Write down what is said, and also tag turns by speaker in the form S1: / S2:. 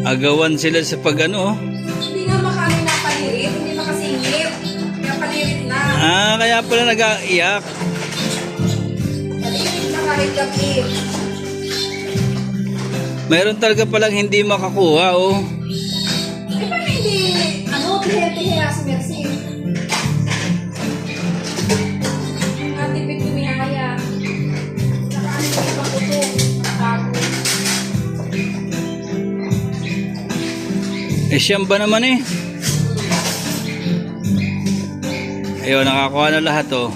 S1: Agawan sila sa pag ano. oh.
S2: Hindi nga makano na palirit, hindi makasingit. Kaya palirit na.
S1: Ah, kaya pala nag-iyak.
S2: Palirit na kahit gabi.
S1: Mayroon talaga palang hindi makakuha, oh.
S2: Eh, paano hindi, ano, tihe-tihe si Mercy?
S1: Eh, siyam ba naman eh? Ayun, nakakuha na lahat, oh.